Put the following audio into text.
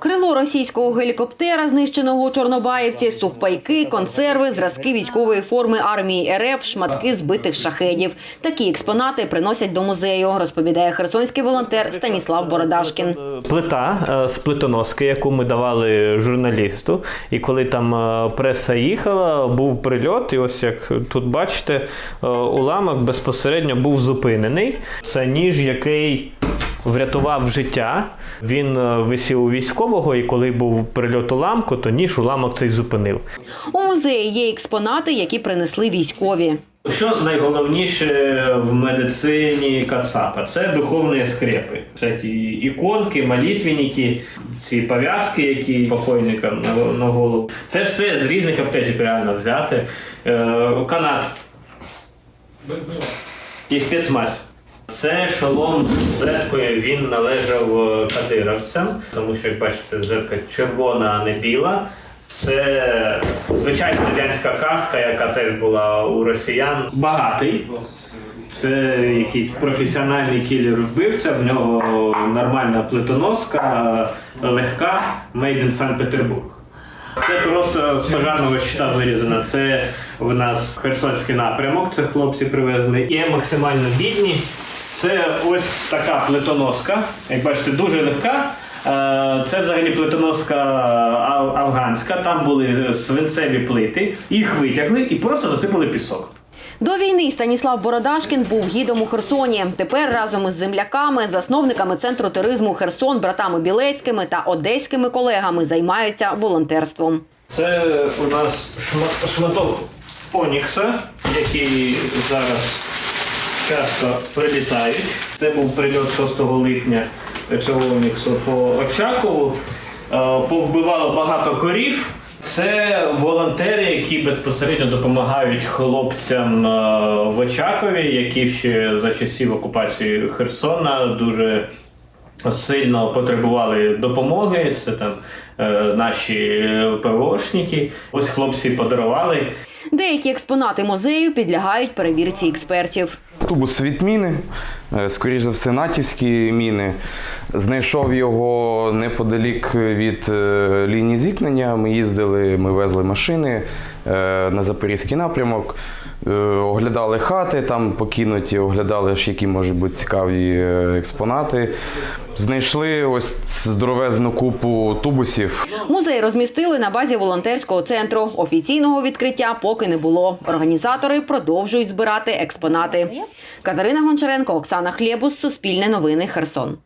Крило російського гелікоптера, знищеного у Чорнобаївці, сухпайки, консерви, зразки військової форми армії РФ, шматки збитих шахедів. Такі експонати приносять до музею, розповідає херсонський волонтер Станіслав Бородашкін. Плита е, з плитоноски, яку ми давали журналісту. І коли там е, преса їхала, був прильот. І ось як тут бачите, е, уламок безпосередньо був зупинений. Це ніж, який. Врятував життя. Він е, висів у військового, і коли був прильот уламку, то ніж уламок цей зупинив. У музеї є експонати, які принесли військові. Що найголовніше в медицині Кацапа? Це духовні скрепи. Всякі іконки, молитвенники, ці пов'язки, які покойникам на, на голову. Це все з різних аптечок реально взяти. Е, канат і спецмазь. Це шолом зеткою, він належав е, кадировцям, тому що, як бачите, зетка червона, а не біла. Це звичайна радянська каска, яка теж була у росіян. Багатий. Це якийсь професіональний кілер-вбивця, в нього нормальна плитоноска, легка, made in Санкт-Петербург. Це просто з пожарного щита вирізано. Це в нас Херсонський напрямок, це хлопці привезли. Є максимально бідні. Це ось така плитоноска. Як бачите, дуже легка. Е, Це взагалі плитоноска афганська. Там були свинцеві плити. Їх витягли і просто засипали пісок. До війни Станіслав Бородашкін був гідом у Херсоні. Тепер разом із земляками, засновниками центру туризму Херсон, братами Білецькими та одеськими колегами займаються волонтерством. Це у нас шма- шматок Онікса, який зараз часто прилітають. Це був прильот 6 липня цього Оніксу по Очакову. Е, Повбивало багато корів. Це волонтери, які безпосередньо допомагають хлопцям е, в Очакові, які ще за часів окупації Херсона дуже сильно потребували допомоги. Це там е, наші ПВОшники. Ось хлопці подарували. Деякі експонати музею підлягають перевірці експертів. Тубус від міни, е, скоріш за все, натівські міни. Знайшов його неподалік від е, лінії зіткнення. Ми їздили, ми везли машини е, на Запорізький напрямок, е, оглядали хати там покинуті, оглядали, які можуть бути цікаві е, експонати. Знайшли ось здоровезну купу тубусів. Музей розмістили на базі волонтерського центру. Офіційного відкриття поки не було. Організатори продовжують збирати експонати. Катерина Гончаренко, Оксана Хлєбус, Суспільне новини, Херсон.